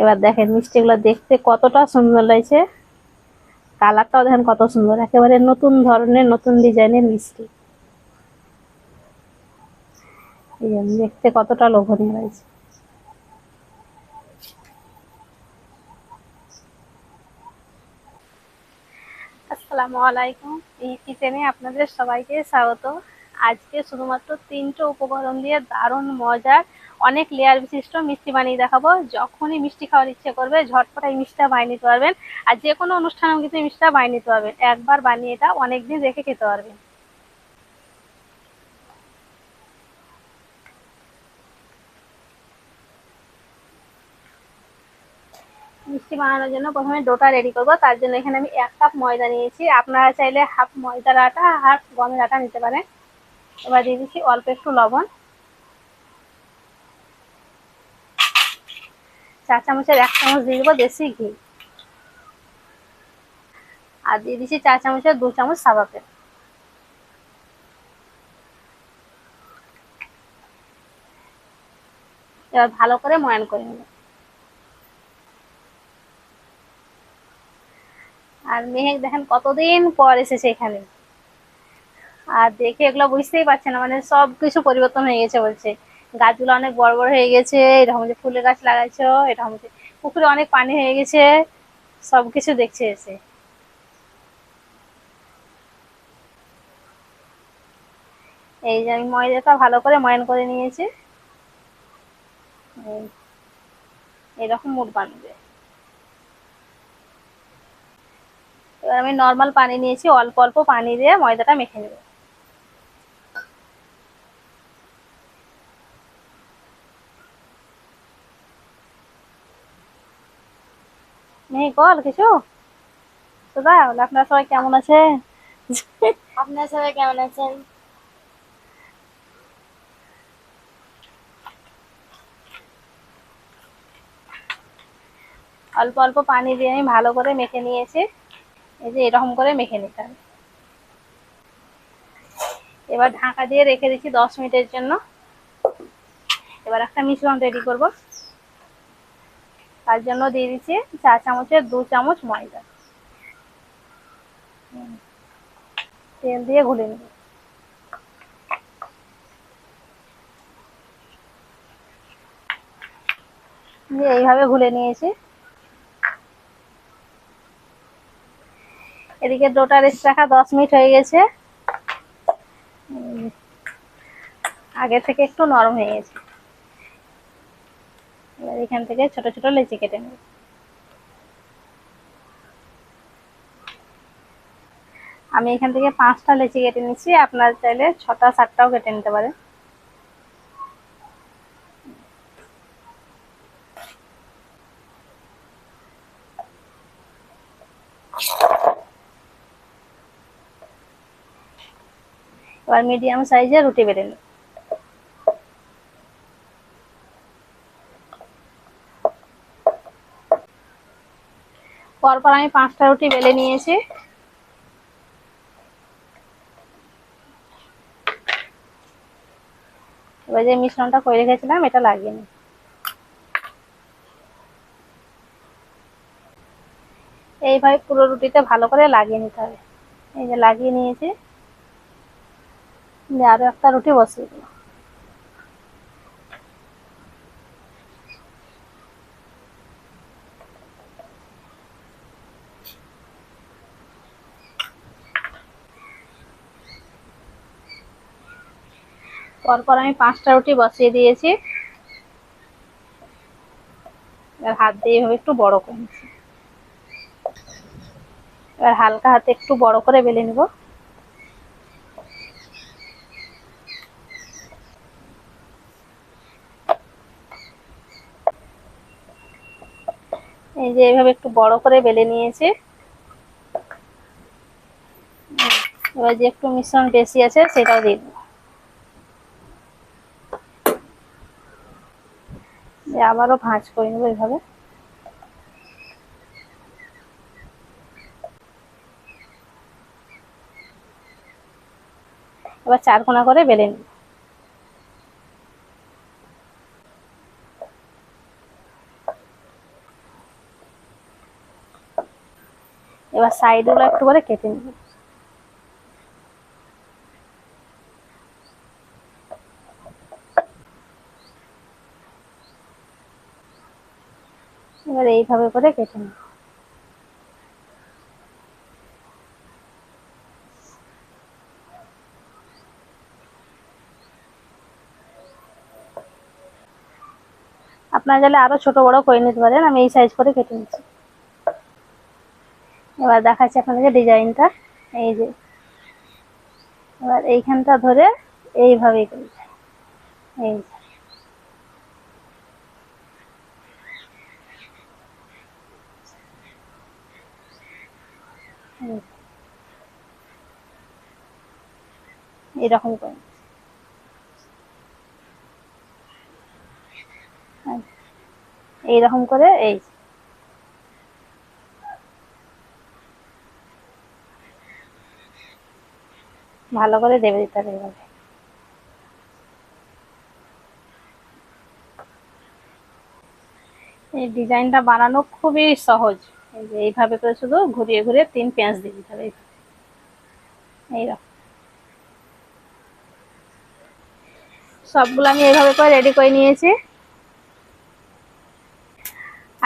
এবার দেখেন মিষ্টিগুলো দেখতে কতটা সুন্দর লাগছে। কালারটাও দেখেন কত সুন্দর, একেবারে নতুন ধরনের, নতুন ডিজাইনের মিষ্টি। দেখতে কতটা লোভনীয় লাগছে। আসসালামু আলাইকুম। এই কিচেনে আপনাদের সবাইকে স্বাগত। আজকে শুধুমাত্র তিনটে উপকরণ দিয়ে দারুণ মজার অনেক লেয়ার বিশিষ্ট মিষ্টি বানিয়ে দেখাবো। যখনই মিষ্টি খাওয়ার ইচ্ছে করবে, ঝটপট এই মিষ্টিটা বানিয়ে নিতে পারবেন। আর যে কোনো অনুষ্ঠানেও কিন্তু মিষ্টিটা বানিয়ে নিতে পারবেন। একবার বানিয়ে এটা অনেকদিন রেখে খেতে পারবেন। মিষ্টি বানানোর জন্য প্রথমে ডোটা রেডি করব। তার জন্য এখানে আমি এক কাপ ময়দা নিয়েছি। আপনারা চাইলে হাফ ময়দার আটা হাফ গমের আটা নিতে পারেন। এবার দিয়ে দিচ্ছি অল্প একটু লবণ। চা চামচের এক চামচ দিয়ে দেবো দেশি ঘি। আর দিয়ে দিচ্ছি চা চামচের দু চামচ সাদা এবার ভালো করে ময়ান করে নেব। আর মেহেক দেখেন কতদিন পর এসেছে এখানে। আর দেখে এগুলো বুঝতেই পারছে না মানে সব কিছু পরিবর্তন হয়ে গেছে বলছে। গাছগুলো অনেক বড় বড় হয়ে গেছে এরকম যে ফুলের গাছ লাগাইছো এরকম যে পুকুরে অনেক পানি হয়ে গেছে, সবকিছু দেখছে এসে। এই যে আমি ময়দাটা ভালো করে ময়ন করে নিয়েছি। এরকম মুড বানবে। এবার আমি নর্মাল পানি নিয়েছি, অল্প অল্প পানি দিয়ে ময়দাটা মেখে নেব। কল কিছু? সুদা আপনারা সবাই কেমন আছে আপনারা সবাই কেমন আছেন? অল্প অল্প পানি দিয়ে আমি ভালো করে মেখে নিয়েছি। এই যে এরকম করে মেখে নিতে হবে। এবার ঢাকা দিয়ে রেখে দিচ্ছি দশ মিনিটের জন্য। এবার একটা মিশ্রণ রেডি করব। তার জন্য দিয়ে দিচ্ছি চা চামচের দু চামচ ময়দা। তেল দিয়ে ঘুলে নেব। দিয়ে এইভাবে ঘুলে নিয়েছি। এদিকে ডোটা রেস্ট রাখা দশ মিনিট হয়ে গেছে। আগে থেকে একটু নরম হয়ে গেছে। এবার এখান থেকে ছোট ছোট লেচি কেটে নেব। আমি এখান থেকে পাঁচটা লেচি কেটে নিচ্ছি, আপনার চাইলে ছটা, সাতটাও কেটে নিতে পারেন। এবার মিডিয়াম সাইজে রুটি বেলে নেব। পরপর আমি পাঁচটা রুটি বেলে নিয়েছি। এবার যে মিশ্রণটা করে রেখেছিলাম, এটা লাগিয়ে এইভাবে পুরো রুটিতে ভালো করে লাগিয়ে নিতে হবে। এই যে লাগিয়ে নিয়েছি। আরও একটা রুটি বসিয়ে দিল পরপর আমি পাঁচটা রুটি বসিয়ে দিয়েছি। এবার হাত দিয়ে এভাবে একটু বড় করে নিচ্ছি। এবার হালকা হাতে একটু বড় করে বেলে নিব। এই যে এইভাবে একটু বড় করে বেলে নিয়েছি। এবার যে একটু মিশ্রণ বেশি আছে সেটাও দিয়ে আবারও ভাঁজ করে নেব এইভাবে এবার চার কোনা করে বেলে নিই এবার সাইডগুলো একটু করে কেটে নিবি। এবার এইভাবে করে কেটে নেব আপনারা চাইলে আরও ছোট বড় করে নিতে পারেন, আমি এই সাইজ করে কেটে নিচ্ছি। এবার দেখাচ্ছি আপনাদেরকে ডিজাইনটা, এই যে। এবার এইখানটা ধরে এইভাবেই করবে এই যে। এরকম করে। এইরকম করে, এই ভালো করে দেবে দিতে হবে এইভাবে এই ডিজাইনটা বানানো খুবই সহজ। এই যে এইভাবে করে শুধু ঘুরিয়ে ঘুরিয়ে তিন পেঁয়াজ দিয়ে দিতে হবে সবগুলো আমি এইভাবে করে রেডি করে নিয়েছি।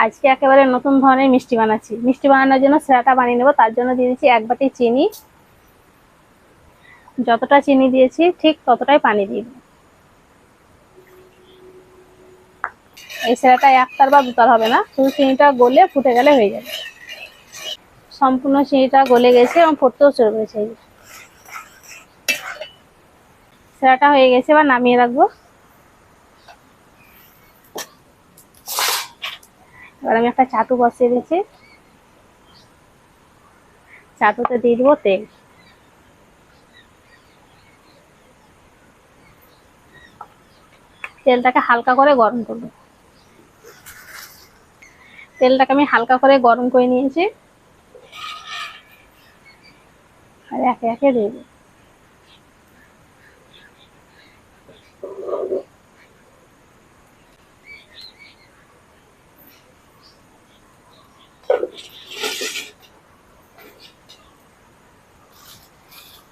আজকে একেবারে নতুন ধরনের মিষ্টি বানাচ্ছি। মিষ্টি বানানোর জন্য সেরাটা বানিয়ে নেব, তার জন্য দিয়ে দিচ্ছি এক বাটি চিনি। যতটা চিনি দিয়েছি, ঠিক ততটাই পানি দিয়ে দেবো। এই সেরাটা একতার বা দুতার হবে না। শুধু চিনিটা গলে ফুটে গেলে হয়ে যাবে। সম্পূর্ণ চিনিটা গলে গেছে এবং ফুটতেও করেছে এই সেরাটা হয়ে গেছে, এবার নামিয়ে রাখব। এবার আমি একটা চাটু বসিয়ে দিচ্ছি। চাটুতে দিয়ে দেবো তেল। তেলটাকে হালকা করে গরম করব। তেলটাকে আমি হালকা করে গরম করে নিয়েছি। আর একে একে দেবো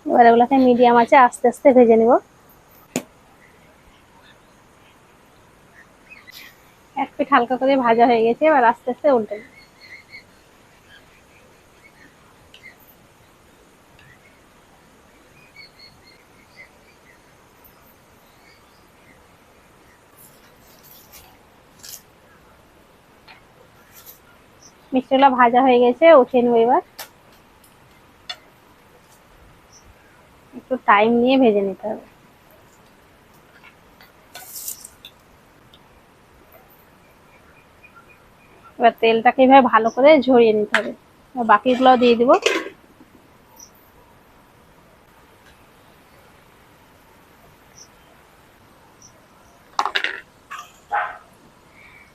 এবার এগুলোকে মিডিয়াম আছে আস্তে আস্তে ভেজে নিব। এক হালকা করে ভাজা হয়ে গেছে, এবার আস্তে আস্তে উল্টে। মিষ্টিগুলো ভাজা হয়ে গেছে উঠিয়ে নেব এবার একটু টাইম নিয়ে ভেজে নিতে হবে এবার তেলটাকে এভাবে ভালো করে ঝরিয়ে নিতে হবে। বাকিগুলো দিয়ে দিব।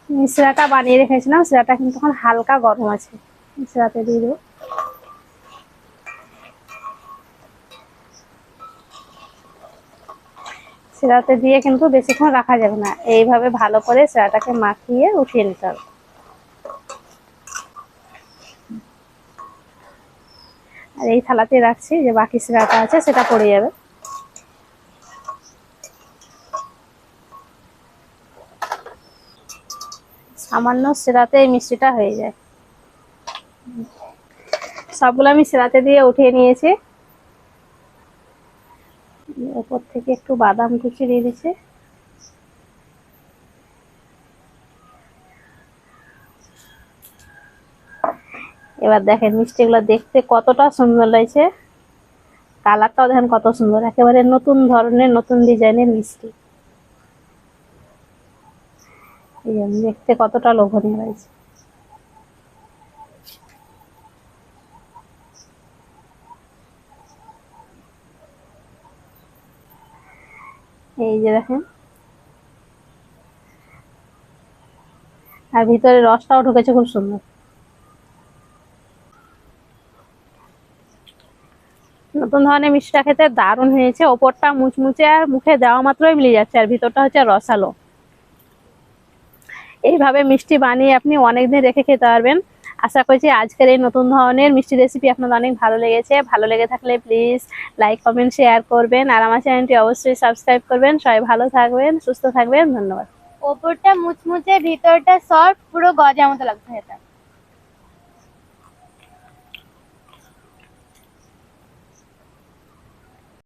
মিশ্রাটা বানিয়ে রেখেছিলাম সেটা কিন্তু এখন হালকা গরম আছে। মিশ্রাতে দিয়ে দেবো। সেরাতে দিয়ে কিন্তু বেশিক্ষণ রাখা যাবে না। এইভাবে ভালো করে সেরাটাকে মাখিয়ে উঠিয়ে নিতে হবে। আর এই থালাতে রাখছি যে বাকি সেরাটা আছে, সেটা পড়ে যাবে। সামান্য সেরাতে এই মিষ্টিটা হয়ে যায়। সবগুলো আমি সেরাতে দিয়ে উঠিয়ে নিয়েছি। ওপর থেকে একটু বাদাম কুচি দিয়ে দিচ্ছে। এবার দেখেন মিষ্টিগুলো দেখতে কতটা সুন্দর লাগছে। কালারটাও দেখেন কত সুন্দর, একেবারে নতুন ধরনের, নতুন ডিজাইনের মিষ্টি। দেখতে কতটা লোভনীয় লাগছে। এই যে দেখেন। আর ভিতরে রসটাও ঢুকেছে খুব সুন্দর। নতুন ধরনের মিষ্টিটা খেতে দারুণ হয়েছে। ওপরটা মুচমুচে আর মুখে দেওয়া মাত্রই মিলে যাচ্ছে আর ভিতরটা হচ্ছে রসালো। এইভাবে মিষ্টি বানিয়ে আপনি অনেকদিন রেখে খেতে পারবেন। আশা করছি আজকের এই নতুন ধরনের মিষ্টি রেসিপি আপনাদের অনেক ভালো লেগেছে। ভালো লেগে থাকলে প্লিজ লাইক কমেন্ট শেয়ার করবেন। আর আমার চ্যানেলটি অবশ্যই সাবস্ক্রাইব করবেন। সবাই ভালো থাকবেন, সুস্থ থাকবেন। ধন্যবাদ। ওপরটা মুচমুচে, ভিতরটা সফট পুরো গজার মতো লাগছে এটা